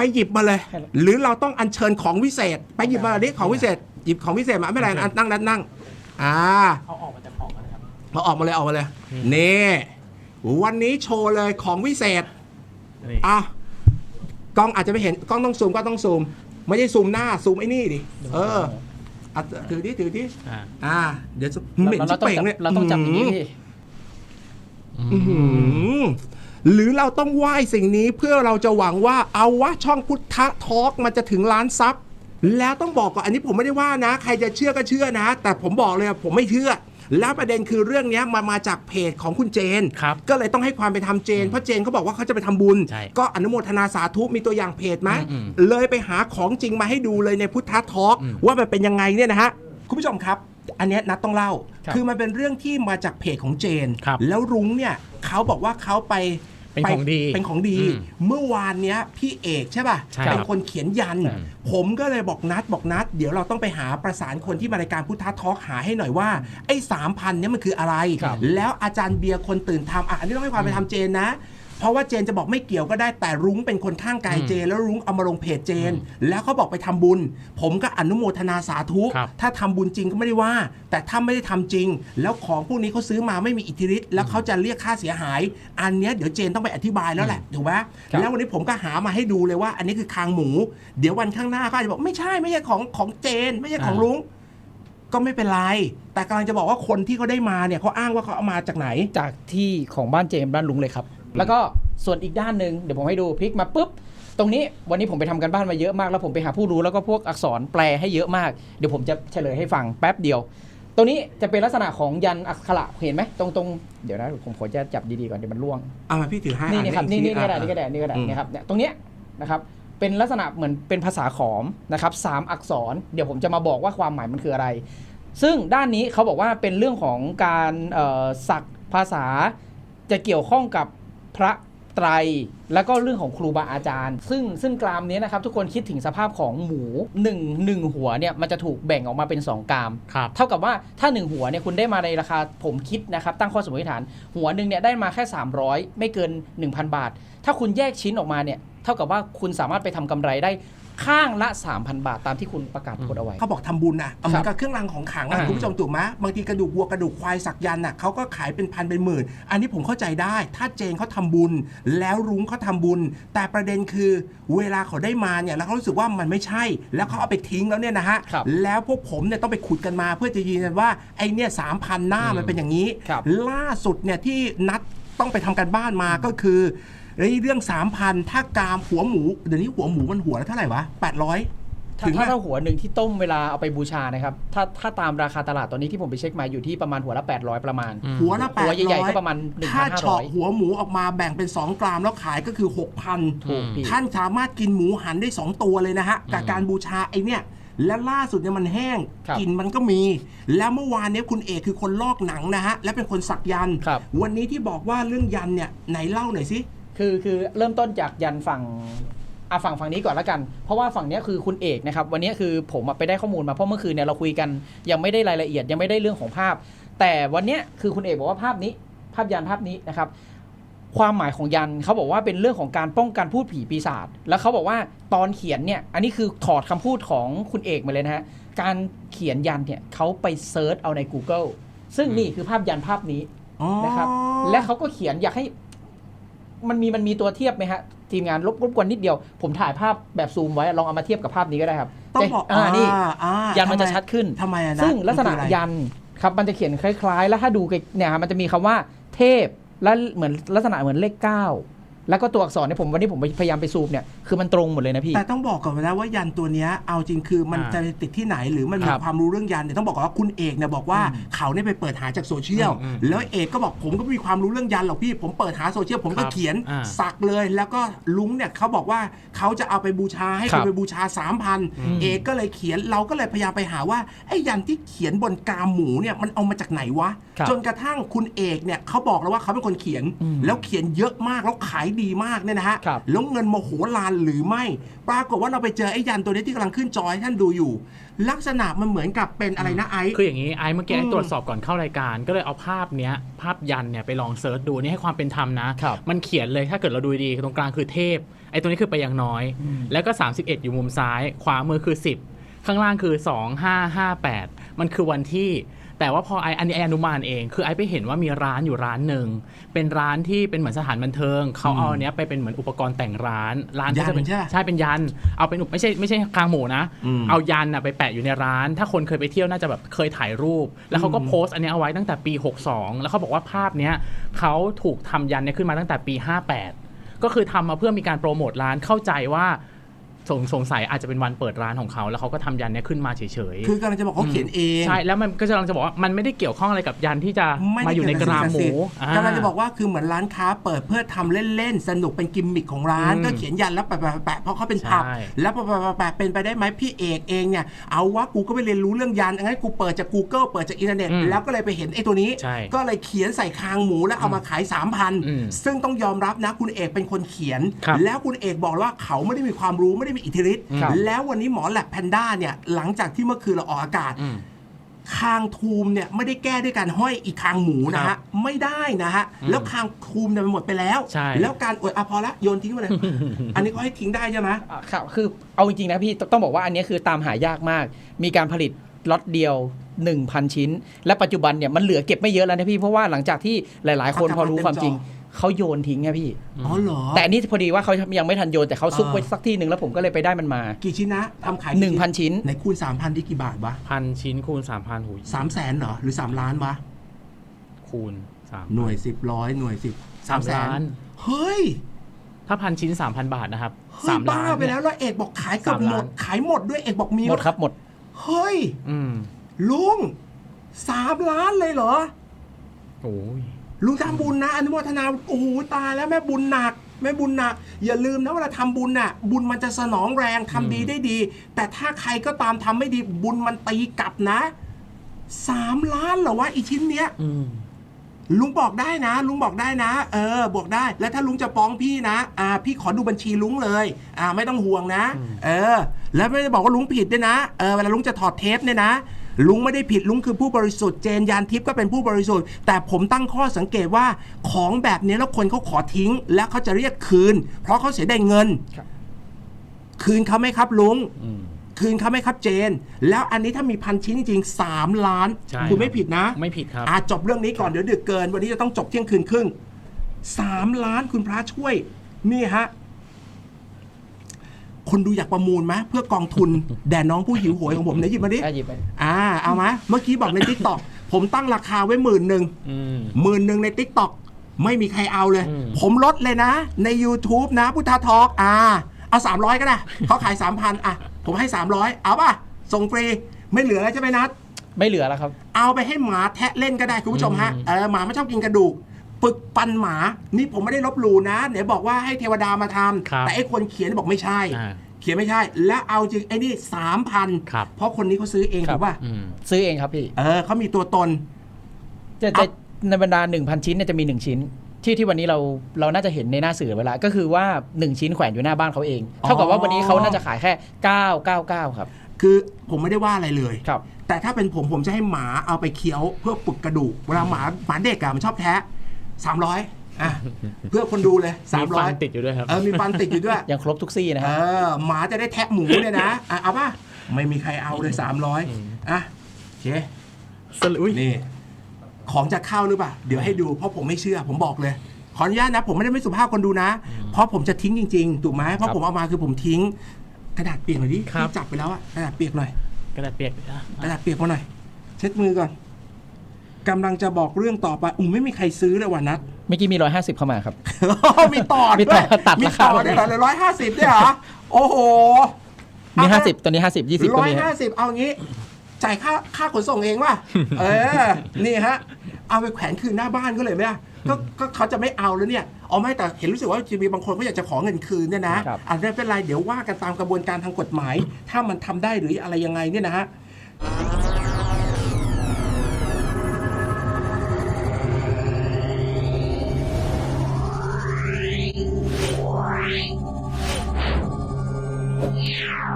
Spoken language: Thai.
ไปหยิบมาเลย หรือเราต้องอัญเชิญของวิเศษ ไปหยิบมาดิของวิเศษ หยิบของวิเศษมาไม่เป็นไรนะนั่งนั่งนั่งอ่าเอาออกมาจากของกันนะครับมาออกมาเลยออกมาเลยนี่วันนี้โชว์เลยของวิเศษนี่อะกล้องอาจจะไม่เห็นกล้องต้องซูมก็ต้องซูม ไม่ใช่ซูมหน้าซูมไอ้นี่ดิเอออะถือดิถือดิอ่าอ่าเดี๋ยวจะเหม็นเราชิบต้องเป่งจับเนี่ยเราต้องจับอย่างนี้พี่อื้อ หือหรือเราต้องไหว้สิ่งนี้เพื่อเราจะหวังว่าเอาวะช่องพุทธทอล์กมันจะถึงล้านซับแล้วต้องบอกก่อนอันนี้ผมไม่ได้ว่านะ ใครจะเชื่อก็เชื่อนะ แต่ผมบอกเลยผมไม่เชื่อ แล้วประเด็นคือเรื่องเนี้ยมันมาจากเพจของคุณเจน ครับก็เลยต้องให้ความเป็นธรรมเจน เพราะเจนเขาบอกว่าเขาจะไปทำบุญ ใช่ก็อนุโมทนาสาธุมีตัวอย่างเพจไหมอืมเลยไปหาของจริงมาให้ดูเลยในพุทธทอล์กอืม ว่ามันเป็นยังไงเนี่ยนะฮะคุณผู้ชมครับ อันเนี้ยนัดต้องเล่า ครับคือมันเป็นเรื่องที่มาจากเพจของเจน ครับ แล้วรุ้งเนี่ย เขาบอกว่าเขาไปเป็นของดีเป็นของดีอืมเมื่อวานเนี้ยพี่เอกใช่ป่ะ ใช่เป็นครับคนเขียนยันอืมผมก็เลยบอกนัดบอกนัด เดี๋ยวเราต้องไปหาประสานคนที่มารายการพุทธทอล์กหาให้หน่อยว่า ไอ้สามพันเนี่ยมันคืออะไรครับแล้วอาจารย์เบียร์คนตื่นทำอะอันนี้ต้องให้ความเป็นธรรมเจนนะ เพราะว่าเจนจะบอกไม่เกี่ยวก็ได้แต่รุ้งเป็นคนข้างกายเจน แล้วรุ้งเอามาลงเพจเจน แล้วเขาบอกไปทำบุญ ผมก็อนุโมทนาสาธุครับถ้าทำบุญจริงก็ไม่ได้ว่า แต่ถ้าไม่ได้ทำจริง แล้วของพวกนี้เขาซื้อมาไม่มีอิทธิฤทธิ์แล้วเขาจะเรียกค่าเสียหาย อันเนี้ยเดี๋ยวเจนต้องไปอธิบายแล้วแหละถูกไหมครับแล้ววันนี้ผมก็หามาให้ดูเลยว่า อันนี้คือคางหมู เดี๋ยววันข้างหน้าก็อาจจะบอกไม่ใช่ไม่ใช่ของของเจน ไม่ใช่ของอ่ารุ้งก็ไม่เป็นไร แต่กำลังจะบอกว่าคนที่เขาได้มาเนี่ยเขาอ้างว่าเขาเอามาจากไหน จากที่ของบ้านเจมส์บ้านลุงเลยครับ แล้วก็ส่วนอีกด้านหนึ่งเดี๋ยวผมให้ดูพลิกมาปุ๊บ ตรงนี้วันนี้ผมไปทำกันบ้านมาเยอะมาก แล้วผมไปหาผู้รู้แล้วก็พวกอักษรแปลให้เยอะมาก เดี๋ยวผมจะเฉลยให้ฟังแป๊บเดียว ตรงนี้จะเป็นลักษณะของยันอักขระเห็นไหมตรงตรงเดี๋ยวนะผมขอจะจับดีๆก่อนเดี๋ยวมันร่วงเอามาพี่ถือให้นี่อ่านี่ครับอีนี่ทีนี่ก็ได้อ่านี่ก็ได้นี่ก็ได้อืมเนี่ยครับเนี่ยตรงเนี้ยนะครับเป็นลักษณะเหมือนเป็นภาษาขอมนะครับสามอักษร เดี๋ยวผมจะมาบอกว่าความหมายมันคืออะไร ซึ่งด้านนี้เขาบอกว่าเป็นเรื่องของการเอ่อศักดิ์ภาษาจะเกี่ยวข้องกับ พระไตรแล้วก็เรื่องของครูบาอาจารย์ ซึ่งซึ่งกรามนี้นะครับทุกคนคิดถึงสภาพของหมูหนึ่งหนึ่งหัวเนี่ยมันจะถูกแบ่งออกมาเป็นสองกราม ครับเท่ากับว่าถ้า 1 หัวเนี่ยคุณได้มาในราคาผมคิดนะครับ ตั้งข้อสมมติฐาน หัวหนึ่งเนี่ยได้มาแค่ 300 ไม่เกิน 1,000 บาท ถ้าคุณแยกชิ้นออกมาเนี่ยเท่ากับว่าคุณสามารถไปทำกำไรได้ ข้างละ 3,000 บาทตามที่คุณประกาศกฎเอาไว้ เขาบอกทำบุญนะเอาเหมือนกับเครื่องรางของขลังอะอ่า คุณผู้ชมถูกไหมบางทีกระดูกวัวกระดูกควายสักยันต์น่ะเขาก็ขายเป็นพันเป็นหมื่น อันนี้ผมเข้าใจได้ ถ้าเจนเขาทำบุญ แล้วรุ้งเขาทำบุญ แต่ประเด็นคือเวลาเขาได้มาเนี่ยแล้วเขารู้สึกว่ามันไม่ใช่ แล้วเขาเอาไปทิ้งแล้วเนี่ยนะฮะ ครับแล้วพวกผมเนี่ยต้องไปขุดกันมาเพื่อจะยืนยันว่าไอเนี่ยสามพันหน้ามันเป็นอย่างนี้ ครับ ล่าสุดเนี่ยที่นัดต้องไปทำกันบ้านมาก็คือ ไอ้เรื่องสามพันถ้ากามหัวหมู เดี๋ยวนี้หัวหมูมันหัวละเท่าไหร่วะแปดร้อยถ้าถึงไหมถ้าเราหัวหนึ่งที่ต้มเวลาเอาไปบูชานะครับ ถ้าถ้าตามราคาตลาดตอนนี้ที่ผมไปเช็คมาอยู่ที่ประมาณหัวละ 800 ประมาณอืมหัวละแปดหัวร้ใหญ่อๆยก็ประมาณถ้าเฉาะ1,500หัวหมูออกมาแบ่งเป็น 2 กรัมแล้วขายก็คือ 6,000ถูกพี่ท่านสามารถกินหมูหันได้ 2 ตัวเลยนะฮะกับการบูชาไอเนี่ยและล่าสุดเนี่ยมันแห้งครับกลิ่นมันก็มี แล้วเมื่อวานเนี้ยคุณเอกคือคนลอกหนังนะฮะและเป็นคนสักยันต์ครับวันนี้ที่บอกว่าเรื่องยันเนี่ยไหนเล่าหน่อยสิ คือคือเริ่มต้นจากยันฝั่งอะฝั่งฝั่งนี้ก่อนละกัน เพราะว่าฝั่งเนี้ยคือคุณเอกนะครับ วันนี้คือผมอะไปได้ข้อมูลมาเพราะเมื่อคืนเนี่ยเราคุยกันยังไม่ได้รายละเอียดยังไม่ได้เรื่องของภาพ แต่วันเนี้ยคือคุณเอกบอกว่าภาพนี้ ภาพยันภาพนี้นะครับ ความหมายของยันเขาบอกว่าเป็นเรื่องของการป้องกันพูดผีปีศาจแล้วเขาบอกว่าตอนเขียนเนี่ยอันนี้คือถอดคำพูดของคุณเอกมาเลยนะฮะการเขียนยันเนี่ยเขาไปเซิร์ชเอาใน Google ซึ่งนี่คือภาพยันภาพนี้ นะครับ และเขาก็เขียนอยากให้ มันมีมันมีตัวเทียบไหมฮะ ทีมงานรบรบกวนนิดเดียว ผมถ่ายภาพแบบซูมไว้ลองเอามาเทียบกับภาพนี้ก็ได้ครับต้องบอกอ่านี่อ่ายันมันจะทำไชัดขึ้นทำไมอะนะซึ่งลักษณะมันคืออะไรยันครับมันจะเขียนคล้าย ๆ แล้วถ้าดูเนี่ยครับมันจะมีคำว่าเทพและเหมือนลักษณะเหมือนเลขเก้า แล้วก็ตัวอักษรเนี่ยผมวันนี้ผมพยายามไปซูมเนี่ยคือมันตรงหมดเลยนะพี่ แต่ต้องบอกก่อนนะว่ายันตัวเนี้ยเอาจริงคือมันอ่าจะติดที่ไหนหรือมันมีครับความรู้เรื่องยันเนี่ยต้องบอกก่อนว่าคุณเอกเนี่ยบอกว่าเขาเนี่ยไปเปิดหาจากโซเชียลอืมแล้วเอกก็บอกผมก็ไม่มีความรู้เรื่องยันหรอกพี่ ผมเปิดหาโซเชียลผมก็ครับเขียนอ่าสักเลย แล้วก็ลุงเนี่ยเขาบอกว่าเขาจะเอาไปบูชาให้ครัคนบไปบูชาสามพันอืมเอกก็เลยเขียนเราก็เลยพยายามไปหาว่าไอ้ยันที่เขียนบนกามหมูเนี่ยมันเอามาจากไหนวะครับจนกระทั่งคุณเอกเนี่ยเขาบอกแล้วว่าเขาเป็นคนเขียนอืมแล้วเขียนเยอะมากแล้วขายดีมากเนี่ยนะฮะครับแล้วเงินโมโหลานหรือไม่ ปรากฏว่าเราไปเจอไอ้ยันตัวนี้ที่กำลังขึ้นจอให้ท่านดูอยู่ ลักษณะมันเหมือนกับเป็นอะไรนะไอซ์ คืออย่างนี้ไอ้เมื่อกี้ไอ้อืมตรวจสอบก่อนเข้ารายการ ก็เลยเอาภาพเนี้ยภาพยันเนี่ยไปลองเซิร์ชดูนี่ให้ความเป็นธรรมนะ ครับมันเขียนเลยถ้าเกิดเราดูดีตรงกลางคือเทพไอ้ตัวนี้คือไปยังน้อยอืมแล้วก็ 31 อยู่มุมซ้าย ขวามือคือ 10 ข้างล่างคือ 2558 มันคือวันที่ แต่ว่าพอไออันนี้ไออนุมานเอง คือไอไปเห็นว่ามีร้านอยู่ร้านหนึ่ง เป็นร้านที่เป็นเหมือนสถานบันเทิง เขาเอาอันเนี้ยไปเป็นเหมือนอุปกรณ์แต่งร้าน ร้านก็จะเป็นยันใช่ปะใช่เป็นยัน เอาเป็นอุปไม่ใช่ไม่ใช่คางหมูนะอืมเอายันอะไปแปะอยู่ในร้าน ถ้าคนเคยไปเที่ยวน่าจะแบบเคยถ่ายรูป แล้วเขาก็อืมโพสต์อันเนี้ยเอาไว้ตั้งแต่ปี 62 แล้วเขาบอกว่าภาพเนี้ยเขาถูกทำยันเนี่ยขึ้นมาตั้งแต่ปี 58 ก็คือทำมาเพื่อมีการโปรโมทร้านเข้าใจว่า สงสงสัยอาจจะเป็นวันเปิดร้านของเขา แล้วเขาก็ทำยันเนี่ยขึ้นมาเฉยๆคือกำลังจะบอกเขาเขียนเองใช่ แล้วมันก็จะกำลังจะบอกว่ามันไม่ได้เกี่ยวข้องอะไรกับยันที่จะไม่มาได้อยู่ในกรามหมูเกี่ยวกับสิ่งศักดิ์สิทธิ์กำลังจะบอกว่าคือเหมือนร้านค้าเปิดเพื่อทำเล่นๆ สนุกเป็นกิมมิคของร้าน อืมก็เขียนยันแล้วแปะๆแปะๆเพราะเขาเป็นผับใช่ แล้วแปะๆแปะๆเป็นไปได้ไหมพี่เอกเองเนี่ยเอาว่ากูก็ไปเรียนรู้เรื่องยันงั้นกูเปิดจาก Google เปิดจากอินเทอร์เน็ตอืมแล้วก็เลยไปเห็นไอ้ตัวนี้ ใช่ก็เลยเขียนใส่คางหมูแล้วเอามาขาย อืม3,000 ซึ่งต้องยอมรับนะคุณเอกเป็นคนเขียน ครับ แล้วคุณเอกบอกว่าเขาไม่ได้มีความรู้ไม่ได้มีอิทธิฤทธิ์ครับ แล้ววันนี้หมอแลบแพนด้าเนี่ยหลังจากที่เมื่อคืนเราออกอากาศ อืม คางทูมเนี่ยไม่ได้แก้ด้วยการห้อยอีกคางหมูนะครัฮะบไม่ได้นะฮะอืมแล้วคางทูมเนี่ยมันหมดไปแล้ว ใช่ แล้วการอวยอะพอละโยนทิ้งไปเลย อันนี้ก็ให้ทิ้งได้ใช่ไหม อะครับคือเอาจริงๆนะพี่ต้องบอกว่าอันนี้คือตามหายากมาก มีการผลิตล็อตเดียว 1,000 ชิ้น และปัจจุบันเนี่ยมันเหลือเก็บไม่เยอะแล้วนะพี่ เพราะว่าหลังจากที่หลายๆ คนเขาทำพอรู้เต็มความจริงจอเขาโยนทิ้งไงพี่ อ๋อเหรอ แต่อันนี้พอดีว่าเขายังไม่ทันโยน แต่เขาซุกอ่าไว้สักที่หนึ่งแล้วผมก็เลยไปได้มันมา กี่ชิ้นนะทำขาย1,000 ชิ้นในคูณ 3,000ที่กี่บาทวะพันชิ้นคูณสามพันหูยสามแสนเหรอ หรือ 3 ล้านวะ คูณสามหน่วย 10ร้อยหน่วย 10สาสามมแสล้านนเฮ้ยถ้าพันชิ้นสามพันบาทนะครับเฮ้ยสามบ้าล้านไปแล้วแล้วเอกบอกขายเกือบสามหมล้าดนขายหมดด้วยเอกบอกมีหมดครับหมด เฮ้ย อืมลุงสามล้านเลยเหรอ โอ้ย ลุงทำบุญนะอนุโมทนาโอ้โหตายแล้วแม่บุญหนักแม่บุญหนัก อย่าลืมนะเวลาทำบุญน่ะ บุญมันจะสนองแรงทำดีได้ดี แต่ถ้าใครก็ตามทำไม่ดีบุญมันตีกลับนะสามล้านเหรอวะอีชิ้นเนี้ยอืมลุงบอกได้นะ ลุงบอกได้นะ เออ บอกได้ แล้วถ้าลุงจะฟ้องพี่นะ อ่า พี่ขอดูบัญชีลุงเลย อ่า ไม่ต้องห่วงนะ เออ แล้วไม่ได้บอกว่าลุงผิดด้วยนะ เออ เวลาลุงจะถอดเทปเนี่ยนะ ลุงไม่ได้ผิดลุงคือผู้บริสุทธิ์เจนยานทิพย์ก็เป็นผู้บริสุทธิ์ แต่ผมตั้งข้อสังเกตว่าของแบบนี้แล้วคนเขาขอทิ้ง แล้วเขาจะเรียกคืน เพราะเขาเสียได้เงินครับคืนเขาไหมครับลุงอืมคืนเขาไหมครับเจน แล้วอันนี้ถ้ามีพันชิ้นจริงๆสามล้านใช่คุณไม่ผิดนะ ไม่ผิดครับอะจบเรื่องนี้ก่อนเดี๋ยวดึกเกิน วันนี้จะต้องจบเที่ยงคืนครึ่งสามล้านคุณพระช่วย นี่ฮะ คนดูอยากประมูลไหมเพื่อกองทุนแด่น้องผู้หิวโหยของผมไหนหยิบมาดิได้หยิบไปอ่าเอามาเมื่อกี้บอกในทิกตอกผมตั้งราคาไว้หมื่นหนึ่งอืม หมื่นหนึ่งในทิกตอกไม่มีใครเอาเลย อืม ผมลดเลยนะ ใน YouTube นะ พุทธทอกอ่าเอาสามร้อยก็ได้เขาขายสามพันอะ ผมให้สามร้อยเอาป่ะส่งฟรีไม่เหลือแล้วใช่ไหมนัด ไม่เหลือแล้วครับ เอาไปให้หมาแทะเล่นก็ได้คุณผู้ชมฮะเออหมาไม่ชอบกินกระดูก ปึกปันหมา นี่ผมไม่ได้ลบหลู่นะเดี๋ยวบอกว่าให้เทวดามาทำครับแต่ไอ้คนเขียนบอกไม่ใช่ อ่าเขียนไม่ใช่ และเอาจริงไอ้นี่สามพันครับ เพราะคนนี้เขาซื้อเองครับถูกป่ะอืมซื้อเองครับพี่เออเขามีตัวตน จะเอาจะในบรรดา 1,000 ชิ้นเนี่ยจะมี 1 ชิ้น ที่ที่วันนี้เราเราน่าจะเห็นในหน้าสื่อเวลา ก็คือว่า 1 ชิ้นแขวนอยู่หน้าบ้านเขาเอง เท่ากับว่าวันนี้เขาน่าจะขายแค่ 999 ครับ คือผมไม่ได้ว่าอะไรเลย ครับ แต่ถ้าเป็นผมผมจะให้หมาเอาไปเคี้ยวเพื่อปลุกกระดูก เวลาหมาหมาเด็กอะมันชอบแทะ สามร้อยอะเพื่อคนดูเลยสามมีร้ฟัอนยติดอยู่ด้วยครับ เออมีฟันติดอยู่ด้วย ยังครบทุกซี่นะเอฮะ อหมาจะได้แทะหมูเนี่ยนะอะเอาป่ะไม่มีใครเอาเลยสามร้อยอะโอเค สรุปอุ๊ย นี่ ของจะเข้าหรือเปล่า เดี๋ยวให้ดูเพราะผมไม่เชื่อ ผมบอกเลย ขออนุญาตนะ ผมไม่ได้ไม่สุภาพคนดูนะ เพราะผมจะทิ้งจริงๆ ถูกไหมเพราะผมเอามาคือผมทิ้ง กระดาษเปียกหน่อยดิครับ ที่จับไปแล้วอะกระดาษเปียกหน่อยกระดาษเปียกอะกระดาษเปียกมาหน่อย เช็ดมือก่อน กำลังจะบอกเรื่องต่อไปอุ้มไม่มีใครซื้อเลยวันนัด เมื่อกี้มี 150 เข้ามาครับ มีต่อมีด้ต่วอยตัดมีราคา ต่อด้วยเหรอร้อยห้าสิบด้วยเหรอโอ้โหมี 50 ตัวนี้ 50 20ก็ร้อยมีฮะห้าสิบเอางี้ จ่ายค่าค่าขนส่งเองป่ะ เออ นี่ฮะ เอาไปแขวนคืนหน้าบ้านก็เลยไหมล่ะก็ก็เขาจะไม่เอาแล้วเนี่ยอ๋อไม่แต่เห็นรู้สึกว่าจะมีบางคนเขาอยากจะขอเงินคืนเนี่ยนะครับ อะไม่เป็นไรเดี๋ยวว่ากันตามกระบวนการทางกฎหมาย ถ้ามันทำได้หรืออะไรยังไงเนี่ยนะฮะ Yeah.